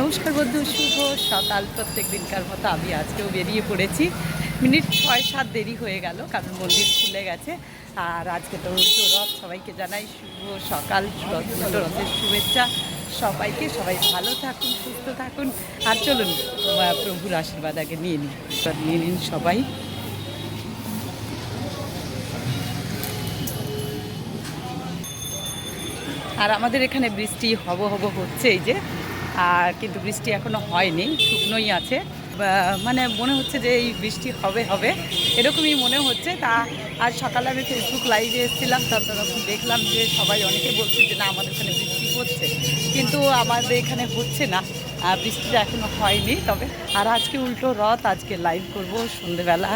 নমস্কার বন্ধু, শুভ সকাল। প্রত্যেক দিনকার মতো আমি আজকেও বেরিয়ে পড়েছি। মিনিট ছয় সাত দেরি হয়ে গেল, কারণ মন্দির খুলে গেছে। আর আজকে তো রথ, সবাইকে জানাই শুভ সকাল। উল্টো রথের শুভেচ্ছা সবাইকে। সবাই ভালো থাকুন, সুস্থ থাকুন। আর চলুন প্রভুর আশীর্বাদ আগে নিয়ে নিন নিয়ে নিন সবাই। আর আমাদের এখানে বৃষ্টি হব হব হচ্ছে এই যে। আর কিন্তু বৃষ্টি এখনও হয়নি, শুকনোই আছে। মানে মনে হচ্ছে যে এই বৃষ্টি হবে হবে। এরকমই মনে হচ্ছে। তা, আজ সকালে আমি ফেসবুক লাইভে এসেছিলাম তারপর তখন দেখলাম যে সবাই অনেকে বলছে যে, না, আমাদের এখানে বৃষ্টি হচ্ছে। কিন্তু আমাদের এখানে হচ্ছে না। বৃষ্টিটা এখনও হয়নি, তবে আর আজকে উল্টো রথ, আজকে লাইভ করব সন্ধেবেলা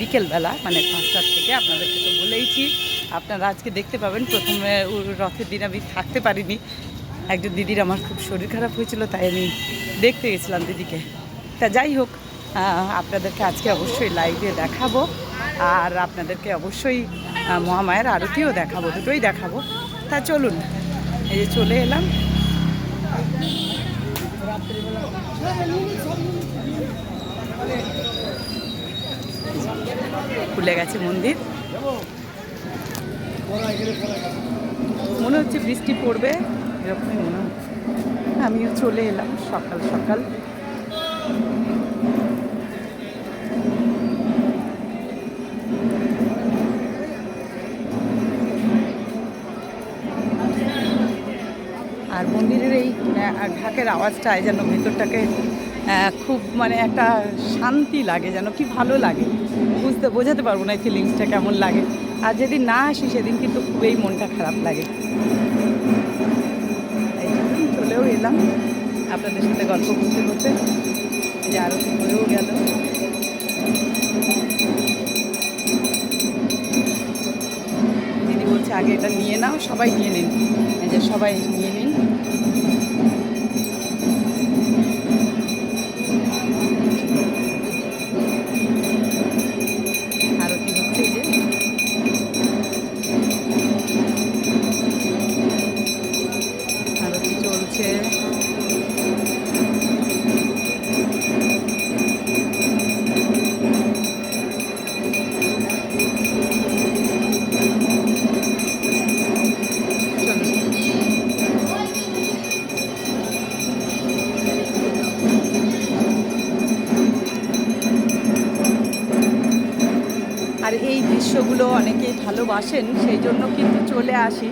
বিকেলবেলা মানে পাঁচটার থেকে। আপনাদেরকে তো বলেইছি, আপনারা আজকে দেখতে পাবেন। প্রথমে রথের দিন আমি থাকতে পারিনি। একজন দিদির আমার খুব শরীর খারাপ হয়েছিল, তাই আমি দেখতে গেছিলাম দিদিকে। তা যাই হোক আপনাদেরকে আজকে অবশ্যই লাইভে দেখাবো, আর আপনাদেরকে অবশ্যই মহামায়ের আরতিও দেখাবো, দুটোই দেখাবো। তা চলুন, এই যে চলে এলাম। খুলে গেছে মন্দির। মনে হচ্ছে বৃষ্টি পড়বে। আমিও চলে এলাম সকাল সকাল। আর মন্দিরের এই ঢাকের আওয়াজটায় যেন ভেতরটাকে খুব মানে একটা শান্তি লাগে যেন, কি ভালো লাগে। বুঝতে, বোঝাতে পারব না এই ফিলিংসটা কেমন লাগে। আর যেদিন না আসি সেদিন কিন্তু খুবই মনটা খারাপ লাগে। চলেও এলাম। আপনাদের সাথে গল্প করতে করতে যে আরতি হয়েও গেল। দিদি বলছে, আগে এটা নিয়ে নাও, সবাই নিয়ে নিন। যে সবাই নিয়ে নিন। আর এই দৃশ্যগুলো অনেকেই ভালোবাসেন, সেই জন্য কিন্তু চলে আসি।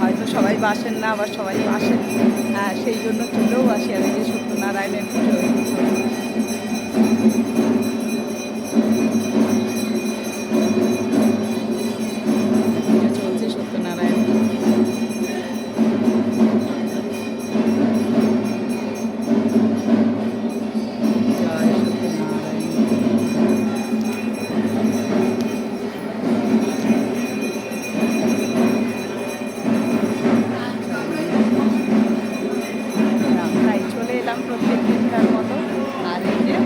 হয়তো সবাই বাসেন না, আবার সবাই বাসেন সেই জন্য চলেও আসি আর এই যে সত্যনারায়ণের তাই প্রত্যেক দিনকার মতো। আর এই যে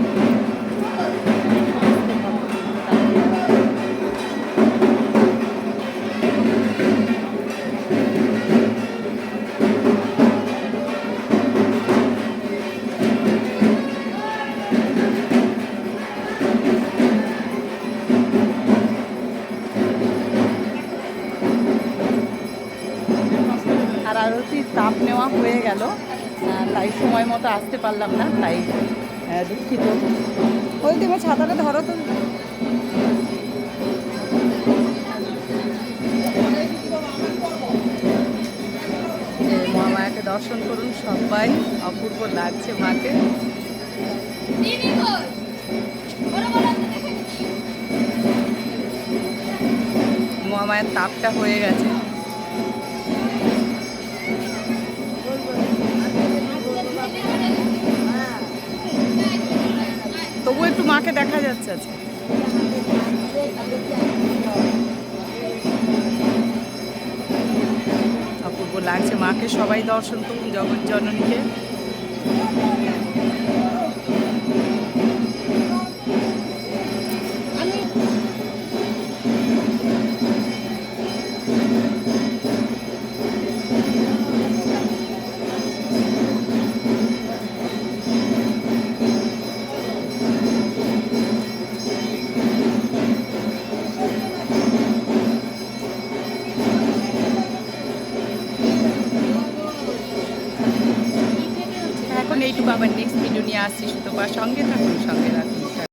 আর তাপ নেওয়া হয়ে গেল। তাই সময় মতো আসতে পারলাম না, তাই দুঃখিত। ওই তোমার ছাতাটা ধরো তো। মহামায়াকে দর্শন করুন সবাই, অপূর্ব লাগছে মাকে। মহামায়ের তাপটা হয়ে গেছে। তবু দেখা যাচ্ছে আজকে। অপূর্ব লাগছে মাকে সবাই দর্শন করুন জগৎ জননীকে। এইটুকু আবার নেক্সট ভিডিও নিয়ে আসছি সুতপা সঙ্গে থাকুন সঙ্গে রাখুন